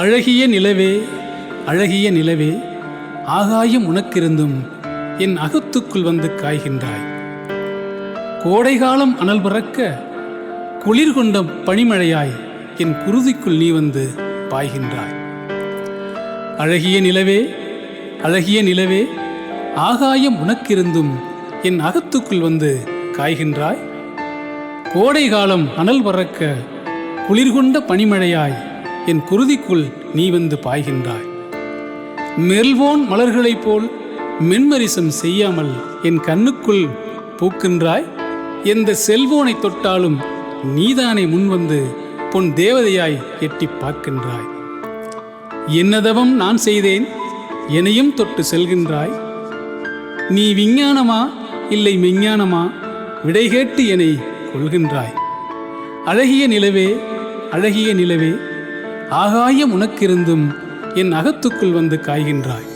அழகிய நிலவே அழகிய நிலவே ஆகாயம் உனக்கிருந்தும் என் அகத்துக்குள் வந்து காய்கின்றாய். கோடைகாலம் அனல் பறக்க குளிர் கொண்ட பனிமழையாய் என் குருதிக்குள் நீ வந்து பாய்கின்றாய். அழகிய நிலவே அழகிய நிலவே ஆகாயம் உனக்கிருந்தும் என் அகத்துக்குள் வந்து காய்கின்றாய். கோடை காலம் அனல் பறக்க குளிர்கொண்ட பனிமழையாய் என் குருதிக்குள் நீ வந்து பாய்கின்றாய். மெல்வோன் மலர்களைப் போல் மென்மரிசம் செய்யாமல் என் கண்ணுக்குள் பூக்கின்றாய். எந்த செல்வோனை தொட்டாலும் நீதானே முன்வந்து பொன் தேவதையாய் எட்டி பார்க்கின்றாய். என்னதவம் நான் செய்தேன்? என்னையும் தொட்டு செல்கின்றாய். நீ விஞ்ஞானமா? இல்லை மெஞ்ஞானமா? விடை கேட்டு என்னை கொள்கின்றாய் அழகிய நிலவே அழகிய நிலவே ஆகாயம் உனக்கிருந்தும் என் அகத்துக்குள் வந்து காய்கின்றாய்.